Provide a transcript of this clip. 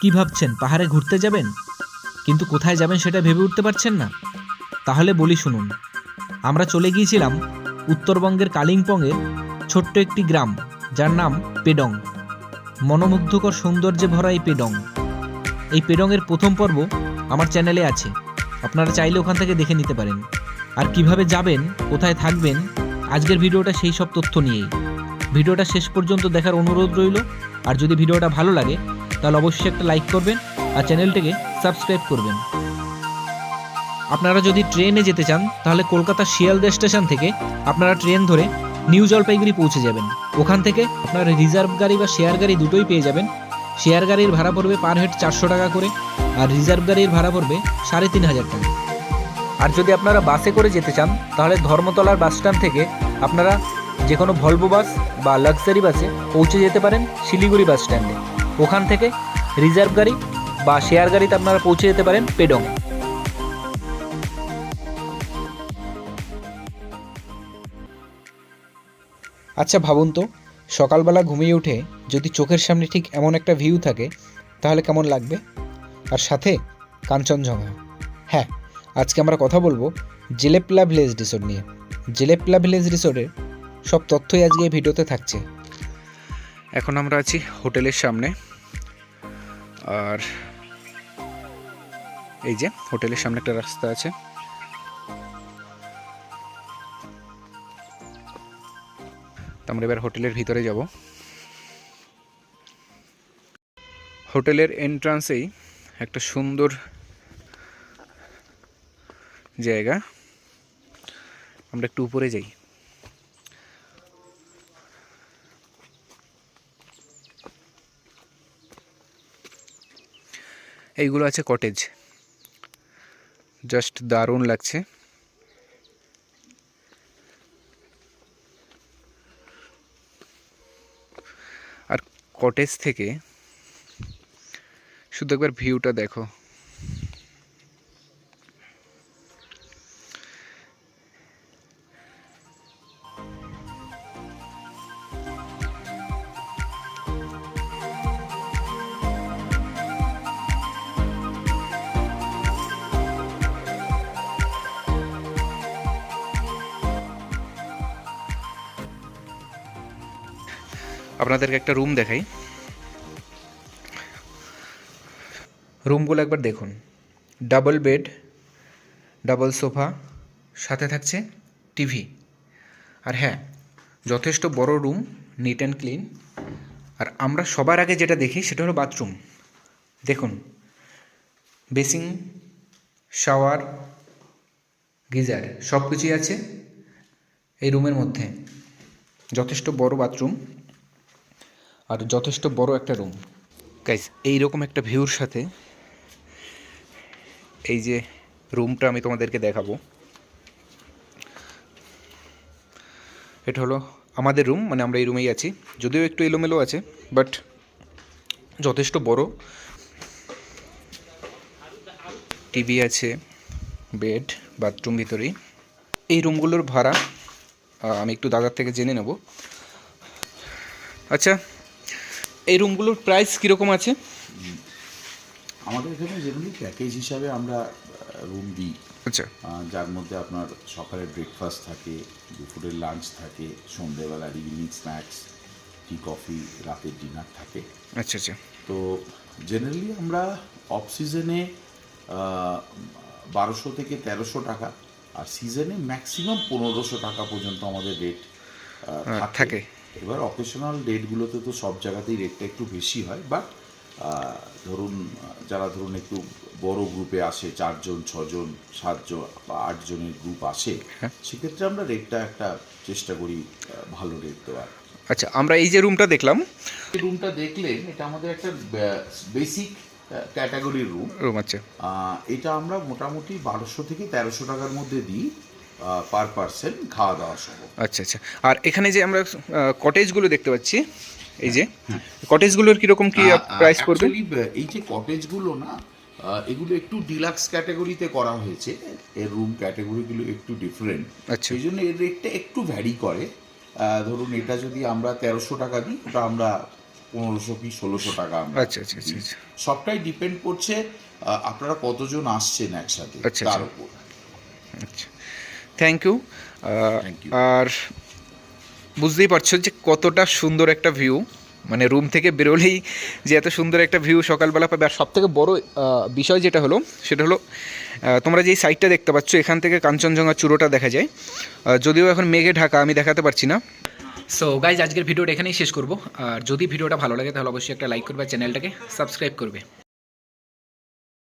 কি ভাবছেন? পাহাড়ে ঘুরতে যাবেন? কিন্তু কোথায় যাবেন সেটা ভেবে উঠতে পারছেন না। তাহলে বলি শুনুন। আমরা চলে গিয়েছিলাম উত্তরবঙ্গের কালিম্পংয়ের ছোট্ট একটি গ্রাম, যার নাম পেডং। মনোমুগ্ধকর সৌন্দর্যে ভরা এই পেডং। এই পেডংয়ের প্রথম পর্ব আমার চ্যানেলে আছে। আপনারা চাইলে ওখান থেকে দেখে নিতে পারেন। আর কীভাবে যাবেন, কোথায় থাকবেন, আজকের ভিডিওটা সেই সব তথ্য নিয়েই। ভিডিওটা শেষ পর্যন্ত দেখার অনুরোধ রইল। আর যদি ভিডিওটা ভালো লাগে তাহলে অবশ্যই একটা লাইক করবেন আর চ্যানেলটিকে সাবস্ক্রাইব করবেন। আপনারা যদি ট্রেনে যেতে চান, তাহলে কলকাতা শিয়ালদা স্টেশন থেকে আপনারা ট্রেন ধরে নিউ জলপাইগুড়ি পৌঁছে যাবেন। ওখান থেকে আপনারা রিজার্ভ গাড়ি বা শেয়ার গাড়ি দুটোই পেয়ে যাবেন। শেয়ার গাড়ির ভাড়া পড়বে পার হেড চারশো টাকা করে আর রিজার্ভ গাড়ির ভাড়া পড়বে সাড়ে তিন হাজার টাকা। আর যদি আপনারা বাসে করে যেতে চান, তাহলে ধর্মতলার বাস স্ট্যান্ড থেকে আপনারা যে কোনো ভলভো বাস বা লাক্সারি বাসে পৌঁছে যেতে পারেন শিলিগুড়ি বাস স্ট্যান্ডে ওখান থেকে রিজার্ভ গাড়ি বা শেয়ার গাড়িতে আপনারা পৌঁছে যেতে পারেন পেডং। আচ্ছা ভাবুন তো সকালবেলা ঘুমিয়ে উঠে যদি চোখের সামনে ঠিক এমন একটা ভিউ থাকে তাহলে কেমন লাগবে? আর সাথে কাঞ্চনজঙ্ঘা। হ্যাঁ আজকে আমরা কথা বলব জেলেপলা ভিলেজ রিসোর্ট নিয়ে। জেলেপলা ভিলেজ রিসোর্টের সব তথ্যই আজকে এই ভিডিওতে থাকছে। এখন আমরা আছি হোটেলের সামনে। আর এই যে হোটেলের সামনে একটা রাস্তা আছে। আমরা এবার হোটেলের ভিতরে যাব। হোটেলের এন্ট্রান্সেই একটা সুন্দর জায়গা। আমরা একটু উপরে যাই। এইগুলো আছে কটেজ জাস্ট দারুণ লাগছে। আর কটেজ থেকে শুধু একবার ভিউটা দেখো। আপনাদেরকে একটা রুম দেখাই। রুমগুলো একবার দেখুন। ডাবল বেড ডাবল সোফা সাথে থাকছে টিভি আর হ্যাঁ যথেষ্ট বড় রুম নিট অ্যান্ড ক্লিন আর আমরা সবার আগে যেটা দেখি সেটা হলো বাথরুম দেখুন বেসিং শাওয়ার গিজার সব কিছুই আছে এই রুমের মধ্যে। যথেষ্ট বড় বাথরুম আর যথেষ্ট বড় একটা রুম গাইজ এইরকম একটা ভিউর সাথে এই যে রুমটা আমি তোমাদেরকে দেখাবো। এটা হলো আমাদের রুম মানে আমরা এই রুমেই আছি। যদিও একটু এলোমেলো আছে বাট যথেষ্ট বড়। টিভি আছে বেড বাথরুম ভিতরেই। এই রুমগুলোর ভাড়া আমি একটু দাদার থেকে জেনে নেব। আচ্ছা এই রুমগুলোর প্রাইস কীরকম আছে? আমাদের এখানে জেনারেলি প্যাকেজ হিসাবে আমরা রুম দিই। আচ্ছা। যার মধ্যে আপনার সকালে ব্রেকফাস্ট থাকে দুপুরের লাঞ্চ থাকে সন্ধেবেলার ইভিনিং স্ন্যাক্স টি কফি রাতের ডিনার থাকে। আচ্ছা আচ্ছা। তো জেনারেলি আমরা অফ সিজনে বারোশো থেকে তেরোশো টাকা আর সিজনে ম্যাক্সিমাম পনেরোশো টাকা পর্যন্ত আমাদের রেট থাকে। এবার অকেশনাল ডেটগুলোতে তো সব জায়গাতেই রেটটা একটু বেশি হয় বাট ধরুন যারা ধরুন একটু বড় গ্রুপে আসে চারজন ছজন সাতজন বা আটজনের গ্রুপ আসে হ্যাঁ। সেক্ষেত্রে আমরা রেটটা একটা চেষ্টা করি ভালো রেট দেওয়ার। আচ্ছা আমরা এই যে রুমটা দেখলাম। এই রুমটা দেখলেন এটা আমাদের একটা বেসিক ক্যাটাগরির রুম রুম আচ্ছা। এটা আমরা মোটামুটি বারোশো থেকে তেরোশো টাকার মধ্যে দিই। পার পার্সন খাওয়া দাওয়া সহ আচ্ছা আচ্ছা। আর এখানে যে আমরা কটেজগুলো দেখতে পাচ্ছি এই যে কটেজগুলোর কীরকম কি প্রাইস পড়বে? এই যে কটেজগুলো না এগুলো একটু ডিলাক্স ক্যাটাগরিতে করা হয়েছে। এর রুম ক্যাটাগরিগুলো একটু ডিফারেন্ট আচ্ছা। সেই জন্য এর রেটটা একটু ভ্যারি করে। ধরুন এটা যদি আমরা তেরোশো টাকা দিই ওটা আমরা পনেরোশো কি ষোলোশো টাকা আমরা আচ্ছা আচ্ছা আচ্ছা আচ্ছা। সবটাই ডিপেন্ড করছে আপনারা কতজন আসছেন একসাথে আচ্ছা, তার আচ্ছা। উপর। আচ্ছা। থ্যাংক ইউ আর বুঝতেই পারছ যে কতটা সুন্দর একটা ভিউ মানে রুম থেকে বেরোলেই যে এত সুন্দর একটা ভিউ সকালবেলা পাবে। আর সব থেকে বড় বিষয় যেটা হলো সেটা হলো তোমরা যেই সাইডটা দেখতে পাচ্ছ এখান থেকে কাঞ্চনজঙ্ঘা চূড়োটা দেখা যায়। যদিও এখন মেঘে ঢাকা আমি দেখাতে পারছি না। সো গাইজ আজকের ভিডিওটা এখানেই শেষ করব। আর যদি ভিডিওটা ভালো লাগে তাহলে অবশ্যই একটা লাইক করবে চ্যানেলটাকে সাবস্ক্রাইব করবে।